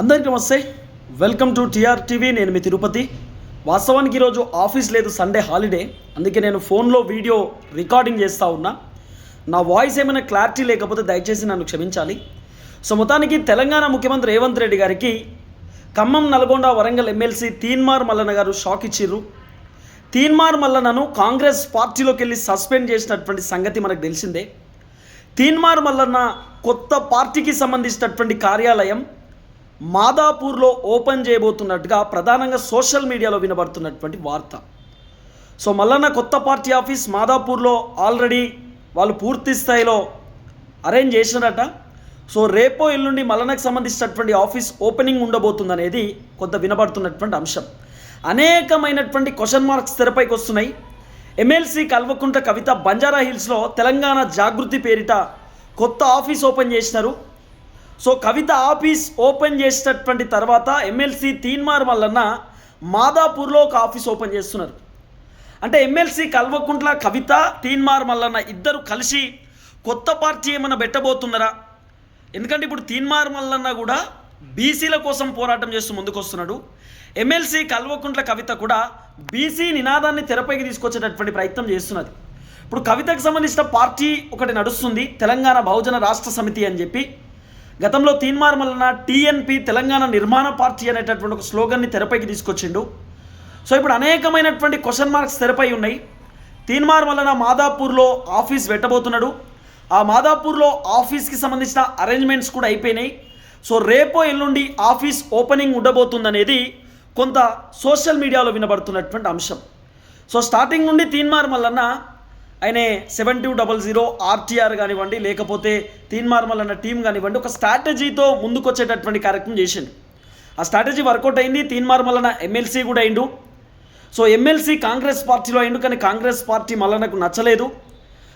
అందరికీ నమస్తే. Welcome to TR TV నేను మీ తిరుపతి. వాస్తవానికి ఈరోజు ఆఫీస్ లేదు సండే హాలిడే అందుకే నేను ఫోన్లో వీడియో రికార్డింగ్ చేస్తూ ఉన్నా. నా వాయిస్ ఏమైనా క్లారిటీ లేకపోతే దయచేసి నన్ను క్షమించాలి. సో మొత్తానికి తెలంగాణ ముఖ్యమంత్రి రేవంత్ రెడ్డి గారికి ఖమ్మం నల్గొండ వరంగల్ ఎమ్మెల్సీ తీన్మార్ మల్లన్న గారు షాక్ ఇచ్చిర్రు. తీన్మార్ మల్లన్నను కాంగ్రెస్ పార్టీలోకి వెళ్ళి సస్పెండ్ చేసినటువంటి సంగతి మనకు తెలిసిందే. తీన్మార్ మల్లన్న కొత్త పార్టీకి సంబంధించినటువంటి కార్యాలయం మాదాపూర్లో ఓపెన్ చేయబోతున్నట్టుగా ప్రధానంగా సోషల్ మీడియాలో వినబడుతున్నటువంటి వార్త. సో మల్లన్న కొత్త పార్టీ ఆఫీస్ మాదాపూర్లో ఆల్రెడీ వాళ్ళు పూర్తి స్థాయిలో అరేంజ్ చేసినారట. సో రేపో ఎల్లుండి మల్లన్నకు సంబంధించినటువంటి ఆఫీస్ ఓపెనింగ్ ఉండబోతుందనేది కొంత వినబడుతున్నటువంటి అంశం. అనేకమైనటువంటి క్వశ్చన్ మార్క్స్ తెరపైకి వస్తున్నాయి. ఎమ్మెల్సీ కల్వకుంట్ల కవిత బంజారా హిల్స్లో తెలంగాణ జాగృతి పేరిట కొత్త ఆఫీస్ ఓపెన్ చేసినారు. సో కవిత ఆఫీస్ ఓపెన్ చేసేటటువంటి తర్వాత ఎమ్మెల్సీ తీన్మార్ మల్లన్న మాదాపూర్లో ఒక ఆఫీస్ ఓపెన్ చేస్తున్నారు. అంటే ఎమ్మెల్సీ కల్వకుంట్ల కవిత తీన్మార్ మల్లన్న ఇద్దరు కలిసి కొత్త పార్టీ ఏమైనా పెట్టబోతున్నారా? ఎందుకంటే ఇప్పుడు తీన్మార్ మల్లన్న కూడా బీసీల కోసం పోరాటం చేస్తూ ముందుకొస్తున్నాడు. ఎమ్మెల్సీ కల్వకుంట్ల కవిత కూడా బీసీ నినాదాన్ని తెరపైకి తీసుకొచ్చేటటువంటి ప్రయత్నం చేస్తున్నది. ఇప్పుడు కవితకు సంబంధించిన పార్టీ ఒకటి నడుస్తుంది తెలంగాణ బహుజన రాష్ట్ర సమితి అని చెప్పి. గతంలో తీన్మార్ మల్లన్న టీఎన్పి తెలంగాణ నిర్మాణ పార్టీ అనేటటువంటి ఒక స్లోగన్ని తెరపైకి తీసుకొచ్చిండు. సో ఇప్పుడు అనేకమైనటువంటి క్వశ్చన్ మార్క్స్ తెరపై ఉన్నాయి. తీన్మార్ మల్లన్న మాదాపూర్లో ఆఫీస్ పెట్టబోతున్నాడు. ఆ మాదాపూర్లో ఆఫీస్కి సంబంధించిన అరేంజ్మెంట్స్ కూడా అయిపోయినాయి. సో రేపో ఎల్లుండి ఆఫీస్ ఓపెనింగ్ ఉండబోతుందనేది కొంత సోషల్ మీడియాలో వినబడుతున్నటువంటి అంశం. సో స్టార్టింగ్ నుండి తీన్మార్ మల్లన్న ఆయనే seven two double zero RTR కానివ్వండి లేకపోతే తీన్మార్ మల్లన్న టీం కానివ్వండి ఒక స్ట్రాటజీతో ముందుకొచ్చేటటువంటి కార్యక్రమం చేసిండు. ఆ స్ట్రాటజీ వర్కౌట్ అయింది తీన్మార్ అన్న ఎమ్మెల్సీ కూడా అయిండు. సో ఎమ్మెల్సీ కాంగ్రెస్ పార్టీలో అయిండు కానీ కాంగ్రెస్ పార్టీ మల్లన్నకు నచ్చలేదు.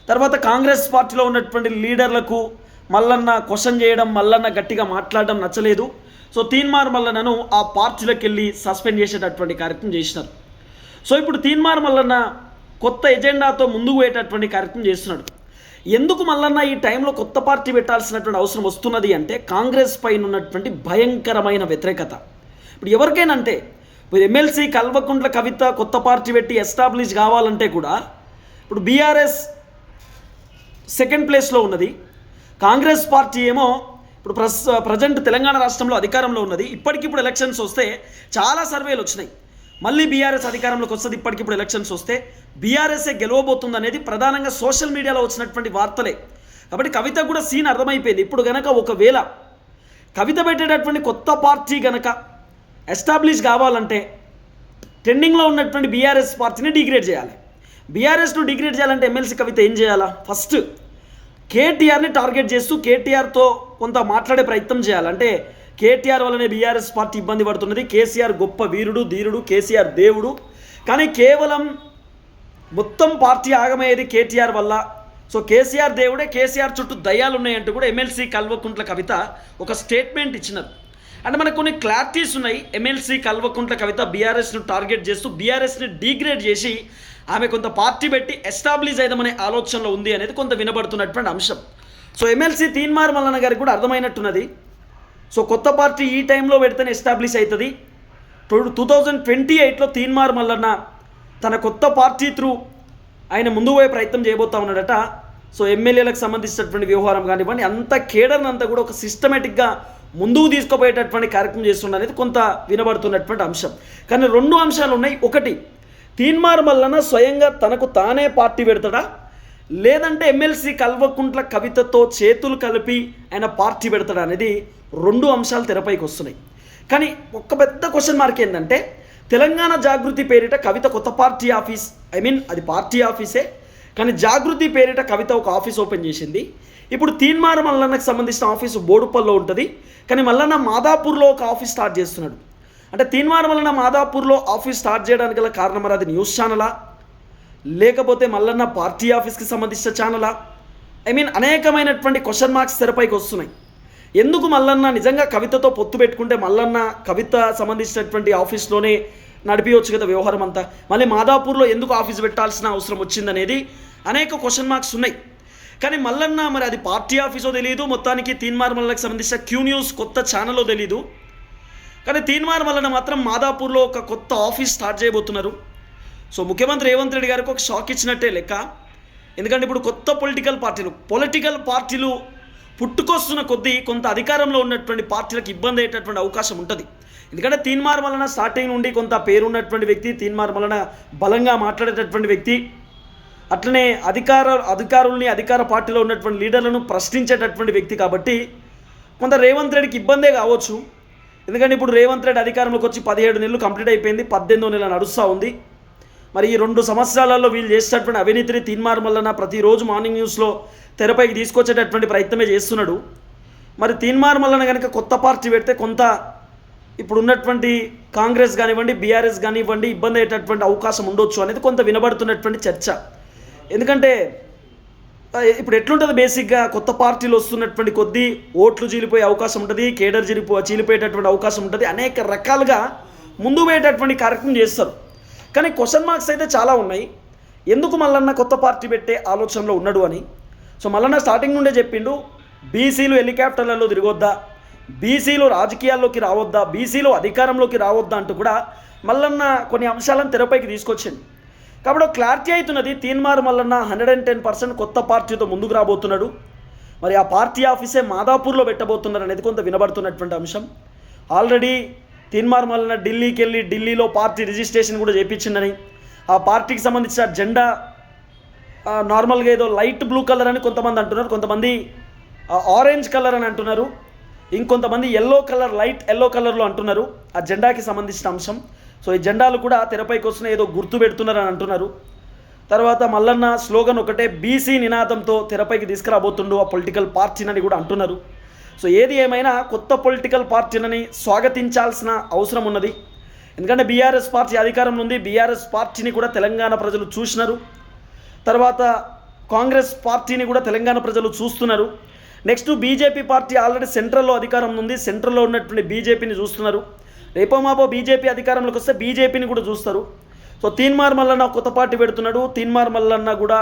తర్వాత కాంగ్రెస్ పార్టీలో ఉన్నటువంటి లీడర్లకు మల్లన్న క్వశ్చన్ చేయడం మల్లన్న గట్టిగా మాట్లాడడం నచ్చలేదు. సో తీన్మార్ మల్లన్నను ఆ పార్టీలోకి వెళ్ళి సస్పెండ్ చేసేటటువంటి కార్యక్రమం చేసినారు. సో ఇప్పుడు తీన్మార్ మల్లన్న కొత్త ఎజెండాతో ముందుకు పోయేటటువంటి కార్యక్రమం చేస్తున్నాడు. ఎందుకు మల్లన్న ఈ టైంలో కొత్త పార్టీ పెట్టాల్సినటువంటి అవసరం వస్తున్నది అంటే కాంగ్రెస్ పైన ఉన్నటువంటి భయంకరమైన వ్యతిరేకత. ఇప్పుడు ఎవరికైనా అంటే ఇప్పుడు ఎమ్మెల్సీ కల్వకుంట్ల కవిత కొత్త పార్టీ పెట్టి ఎస్టాబ్లిష్ కావాలంటే కూడా ఇప్పుడు బీఆర్ఎస్ సెకండ్ ప్లేస్లో ఉన్నది. కాంగ్రెస్ పార్టీ ఏమో ఇప్పుడు ప్రస్ ప్రజెంట్ తెలంగాణ రాష్ట్రంలో అధికారంలో ఉన్నది. ఇప్పటికిప్పుడు ఎలక్షన్స్ వస్తే చాలా సర్వేలు వచ్చినాయి. మళ్ళీ బీఆర్ఎస్ అధికారంలోకి వస్తుంది ఇప్పటికిప్పుడు ఎలక్షన్స్ వస్తే. బీఆర్ఎస్ఏ గెలవబోతుంది అనేది ప్రధానంగా సోషల్ మీడియాలో వచ్చినటువంటి వార్తలే. కాబట్టి కవిత కూడా సీన్ అర్థమైపోయింది. ఇప్పుడు గనక ఒకవేళ కవిత పెట్టేటటువంటి కొత్త పార్టీ గనక ఎస్టాబ్లిష్ కావాలంటే ట్రెండింగ్లో ఉన్నటువంటి బీఆర్ఎస్ పార్టీని డిగ్రేడ్ చేయాలి. బీఆర్ఎస్ను డిగ్రేడ్ చేయాలంటే ఎమ్మెల్సీ కవిత ఏం చేయాలా? ఫస్ట్ కేటీఆర్ని టార్గెట్ చేస్తూ కేటీఆర్తో కొంత మాట్లాడే ప్రయత్నం చేయాలి. అంటే కేటీఆర్ వల్లనే బీఆర్ఎస్ పార్టీ ఇబ్బంది పడుతున్నది. కేసీఆర్ గొప్ప వీరుడు ధీరుడు కేసీఆర్ దేవుడు. కానీ కేవలం మొత్తం పార్టీ ఆగమయ్యేది కేటీఆర్ వల్ల. సో కేసీఆర్ దేవుడే కేసీఆర్ చుట్టూ దయ్యాలు ఉన్నాయంటూ కూడా ఎమ్మెల్సీ కల్వకుంట్ల కవిత ఒక స్టేట్మెంట్ ఇచ్చినారు. అంటే మనకు కొన్ని క్లారిటీస్ ఉన్నాయి. ఎమ్మెల్సీ కల్వకుంట్ల కవిత బీఆర్ఎస్ను టార్గెట్ చేస్తూ బీఆర్ఎస్ని డీగ్రేడ్ చేసి ఆమె కొంత పార్టీ పెట్టి ఎస్టాబ్లిష్ అయిదామనే ఆలోచనలో ఉంది అనేది కొంత వినబడుతున్నటువంటి అంశం. సో ఎమ్మెల్సీ తీన్మార్ మల్లన్న గారికి కూడా అర్థమైనట్టున్నది. సో కొత్త పార్టీ ఈ టైంలో పెడితేనే ఎస్టాబ్లిష్ అవుతుంది టూ థౌజండ్ ట్వంటీ ఎయిట్లో తీన్మార్ మల్లన్న తన కొత్త పార్టీ త్రూ ఆయన ముందు పోయే ప్రయత్నం చేయబోతా ఉన్నాడట. సో ఎమ్మెల్యేలకు సంబంధించినటువంటి వ్యవహారం కానివ్వండి అంత కేడర్ని అంతా కూడా ఒక సిస్టమేటిక్గా ముందుకు తీసుకుపోయేటటువంటి కార్యక్రమం చేస్తుండ అనేది కొంత వినబడుతున్నటువంటి అంశం. కానీ రెండు అంశాలు ఉన్నాయి ఒకటి తీన్మార్ మల్లన స్వయంగా తనకు తానే పార్టీ పెడతాడా? లేదంటే ఎమ్మెల్సీ కల్వకుంట్ల కవితతో చేతులు కలిపి ఆయన పార్టీ పెడతాడు అనేది రెండు అంశాలు తెరపైకి వస్తున్నాయి. కానీ ఒక పెద్ద క్వశ్చన్ మార్క్ ఏంటంటే తెలంగాణ జాగృతి పేరిట కవిత కొత్త పార్టీ ఆఫీస్ ఐ మీన్ అది పార్టీ ఆఫీసే కానీ జాగృతి పేరిట కవిత ఒక ఆఫీస్ ఓపెన్ చేసింది. ఇప్పుడు తీన్మార మల్లన్నకు సంబంధించిన ఆఫీసు బోడుపల్లో ఉంటుంది కానీ మల్లన్న మాదాపూర్లో ఒక ఆఫీస్ స్టార్ట్ చేస్తున్నాడు. అంటే తీన్మార్ మల్లన్న మాదాపూర్లో ఆఫీస్ స్టార్ట్ చేయడానికి గల కారణం మరి అది న్యూస్ ఛానలా? లేకపోతే మల్లన్న పార్టీ ఆఫీస్కి సంబంధించిన ఛానలా? ఐ మీన్ అనేకమైనటువంటి క్వశ్చన్ మార్క్స్ తెరపైకి వస్తున్నాయి. ఎందుకు మల్లన్న నిజంగా కవితతో పొత్తు పెట్టుకుంటే మల్లన్న కవిత సంబంధించినటువంటి ఆఫీస్లోనే నడిపించవచ్చు కదా వ్యవహారం అంతా? మళ్ళీ మాదాపూర్లో ఎందుకు ఆఫీస్ పెట్టాల్సిన అవసరం వచ్చిందనేది అనేక క్వశ్చన్ మార్క్స్ ఉన్నాయి. కానీ మల్లన్న మరి అది పార్టీ ఆఫీసో తెలియదు మొత్తానికి తీన్మార్ మల్లకి సంబంధించిన క్యూ న్యూస్ కొత్త ఛానల్లో తెలియదు కానీ తీన్మార్ మల్లన మాత్రం మాదాపూర్లో ఒక కొత్త ఆఫీస్ స్టార్ట్ చేయబోతున్నారు. సో ముఖ్యమంత్రి రేవంత్ రెడ్డి గారికి ఒక షాక్ ఇచ్చినట్టే లెక్క. ఎందుకంటే ఇప్పుడు కొత్త పొలిటికల్ పార్టీలు పొలిటికల్ పార్టీలు పుట్టుకొస్తున్న కొద్దీ కొంత అధికారంలో ఉన్నటువంటి పార్టీలకు ఇబ్బంది అయ్యేటటువంటి అవకాశం ఉంటుంది. ఎందుకంటే తీన్మార్ వలన స్టార్టింగ్ నుండి కొంత పేరున్నటువంటి వ్యక్తి తీన్మార్ వలన బలంగా మాట్లాడేటటువంటి వ్యక్తి అట్లనే అధికార అధికారుల్ని అధికార పార్టీలో ఉన్నటువంటి లీడర్లను ప్రశ్నించేటటువంటి వ్యక్తి కాబట్టి కొంత రేవంత్ రెడ్డికి ఇబ్బందే కావచ్చు. ఎందుకంటే ఇప్పుడు రేవంత్ రెడ్డి అధికారంలోకి వచ్చి పదిహేడు నెలలు కంప్లీట్ అయిపోయింది పద్దెనిమిదో నెల నడుస్తూ ఉంది. మరి ఈ రెండు సంవత్సరాలలో వీళ్ళు చేసేటటువంటి అవినీతిని తీన్మార్ మల్లన ప్రతిరోజు మార్నింగ్ న్యూస్లో తెరపైకి తీసుకొచ్చేటటువంటి ప్రయత్నమే చేస్తున్నాడు. మరి తీన్మార్ మల్లన కనుక కొత్త పార్టీ పెడితే కొంత ఇప్పుడు ఉన్నటువంటి కాంగ్రెస్ కానివ్వండి బీఆర్ఎస్ కానివ్వండి ఇబ్బంది అయ్యేటటువంటి అవకాశం ఉండొచ్చు అనేది కొంత వినబడుతున్నటువంటి చర్చ. ఎందుకంటే ఇప్పుడు ఎట్లుంటుంది బేసిక్గా కొత్త పార్టీలు వస్తున్నటువంటి కొద్దీ ఓట్లు చీలిపోయే అవకాశం ఉంటుంది కేడర్ చీలిపో చీలిపోయేటటువంటి అవకాశం ఉంటుంది అనేక రకాలుగా ముందు పోయేటటువంటి కార్యక్రమం చేస్తారు. కానీ క్వశ్చన్ మార్క్స్ అయితే చాలా ఉన్నాయి. ఎందుకు మల్లన్న కొత్త పార్టీ పెట్టే ఆలోచనలో ఉన్నాడు అని? సో మల్లన్న స్టార్టింగ్ నుండే చెప్పిండు బీసీలు హెలికాప్టర్లలో తిరగొద్దా? బీసీలు రాజకీయాల్లోకి రావద్దా? బీసీలు అధికారంలోకి రావద్దా అంటూ కూడా మల్లన్న కొన్ని అంశాలను తెరపైకి తీసుకొచ్చింది కాబట్టి ఒక క్లారిటీ అవుతున్నది Teenmar Mallanna hundred and ten percent కొత్త పార్టీతో ముందుకు రాబోతున్నాడు. మరి ఆ పార్టీ ఆఫీసే మాదాపూర్లో పెట్టబోతున్నారు అనేది కొంత వినబడుతున్నటువంటి అంశం. ఆల్రెడీ తీన్మార్ మల్లన్న ఢిల్లీకి వెళ్ళి ఢిల్లీలో పార్టీ రిజిస్ట్రేషన్ కూడా చేయించిందని ఆ పార్టీకి సంబంధించిన జెండా నార్మల్గా ఏదో లైట్ బ్లూ కలర్ అని కొంతమంది అంటున్నారు. కొంతమంది ఆరెంజ్ కలర్ అని అంటున్నారు. ఇంకొంతమంది ఎల్లో కలర్ లైట్ ఎల్లో కలర్లో అంటున్నారు. ఆ జెండాకి సంబంధించిన అంశం. సో ఈ జెండాలు కూడా తెరపైకి వస్తున్న ఏదో గుర్తు పెడుతున్నారని అంటున్నారు. తర్వాత మల్లన్న స్లోగన్ ఒకటే బీసీ నినాదంతో తెరపైకి తీసుకురాబోతుండు ఆ పొలిటికల్ పార్టీనని కూడా అంటున్నారు. సో ఏది ఏమైనా కొత్త పొలిటికల్ పార్టీలని స్వాగతించాల్సిన అవసరం ఉన్నది. ఎందుకంటే బీఆర్ఎస్ పార్టీ అధికారంలో ఉంది. బీఆర్ఎస్ పార్టీని కూడా తెలంగాణ ప్రజలు చూసినారు. తర్వాత కాంగ్రెస్ పార్టీని కూడా తెలంగాణ ప్రజలు చూస్తున్నారు. నెక్స్ట్ బీజేపీ పార్టీ ఆల్రెడీ సెంట్రల్లో అధికారం ఉంది. సెంట్రల్లో ఉన్నటువంటి బీజేపీని చూస్తున్నారు. రేపో మాపో బీజేపీ అధికారంలోకి వస్తే బీజేపీని కూడా చూస్తారు. సో తీన్మార్ మల్లన్న కొత్త పార్టీ పెడుతున్నాడు. తీన్మార్ మల్లన్న కూడా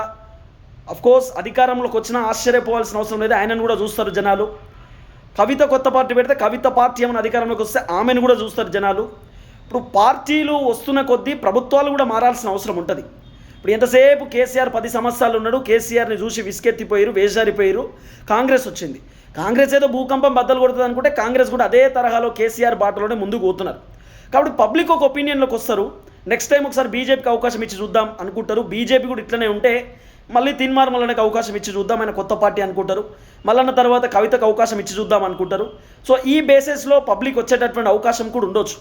అఫ్కోర్స్ అధికారంలోకి వచ్చినా ఆశ్చర్యపోవాల్సిన అవసరం లేదు. ఆయనను కూడా చూస్తారు జనాలు. కవిత కొత్త పార్టీ పెడితే కవిత పార్టీ ఏమైనా అధికారంలోకి వస్తే ఆమెను కూడా చూస్తారు జనాలు. ఇప్పుడు పార్టీలు వస్తున్న కొద్దీ ప్రభుత్వాలు కూడా మారాల్సిన అవసరం ఉంటుంది. ఇప్పుడు ఎంతసేపు కేసీఆర్ పది సంవత్సరాలు ఉన్నాడు కేసీఆర్ని చూసి విసుకెత్తిపోయారు వేసారిపోయారు కాంగ్రెస్ వచ్చింది. కాంగ్రెస్ ఏదో భూకంపం బద్దలు కొడుతుంది అనుకుంటే కాంగ్రెస్ కూడా అదే తరహాలో కేసీఆర్ బాటలోనే ముందుకు పోతున్నారు. కాబట్టి పబ్లిక్ ఒక ఒపీనియన్లోకి వస్తారు. నెక్స్ట్ టైం ఒకసారి బీజేపీకి అవకాశం ఇచ్చి చూద్దాం అనుకుంటారు. బీజేపీ కూడా ఇట్లనే ఉంటే మళ్ళీ తిన్మార్ మల్లన్నకి అవకాశం ఇచ్చి చూద్దాం ఆయన కొత్త పార్టీ అనుకుంటారు. మల్లన్న తర్వాత కవితకు అవకాశం ఇచ్చి చూద్దాం అనుకుంటారు. సో ఈ బేసిస్లో పబ్లిక్ వచ్చేటటువంటి అవకాశం కూడా ఉండొచ్చు.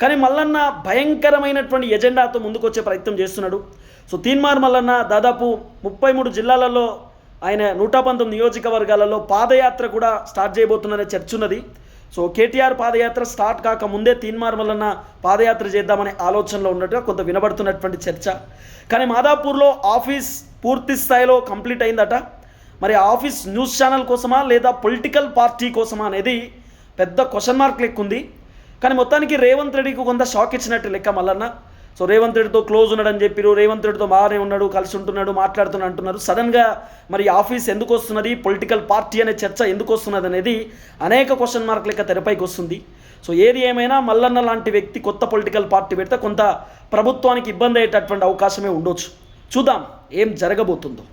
కానీ మల్లన్న భయంకరమైనటువంటి ఎజెండాతో ముందుకు వచ్చే ప్రయత్నం చేస్తున్నాడు. సో తీన్మార్ మల్లన్న దాదాపు ముప్పై మూడు జిల్లాలలో ఆయన నూట పంతొమ్మిది నియోజకవర్గాలలో పాదయాత్ర కూడా స్టార్ట్ చేయబోతున్నారనే చర్చ ఉన్నది. సో కేటీఆర్ పాదయాత్ర స్టార్ట్ కాక ముందే తీన్మార్ మల్లన్న పాదయాత్ర చేద్దామనే ఆలోచనలో ఉన్నట్టుగా కొంత వినబడుతున్నటువంటి చర్చ. కానీ మాదాపూర్లో ఆఫీస్ పూర్తి స్థాయిలో కంప్లీట్ అయిందట. మరి ఆఫీస్ న్యూస్ ఛానల్ కోసమా లేదా పొలిటికల్ పార్టీ కోసమా అనేది పెద్ద క్వశ్చన్ మార్క్ లెక్క ఉంది. కానీ మొత్తానికి రేవంత్ రెడ్డికి కొంత షాక్ ఇచ్చినట్టు లెక్క మల్లన్న. సో రేవంత్ రెడ్డితో క్లోజ్ ఉన్నాడని చెప్పిరు. రేవంత్ రెడ్డితో బాగానే ఉన్నాడు కలిసి ఉంటున్నాడు మాట్లాడుతున్నాడు అంటున్నారు. సడన్గా మరి ఆఫీస్ ఎందుకు వస్తున్నది పొలిటికల్ పార్టీ అనే చర్చ ఎందుకు వస్తున్నది అనేది అనేక క్వశ్చన్ మార్క్ లెక్క తెరపైకి వస్తుంది. సో ఏది ఏమైనా మల్లన్న లాంటి వ్యక్తి కొత్త పొలిటికల్ పార్టీ పెడితే కొంత ప్రభుత్వానికి ఇబ్బంది అయ్యేటటువంటి అవకాశమే ఉండొచ్చు. చూద్దాం. ఏం జరగబోతుందో.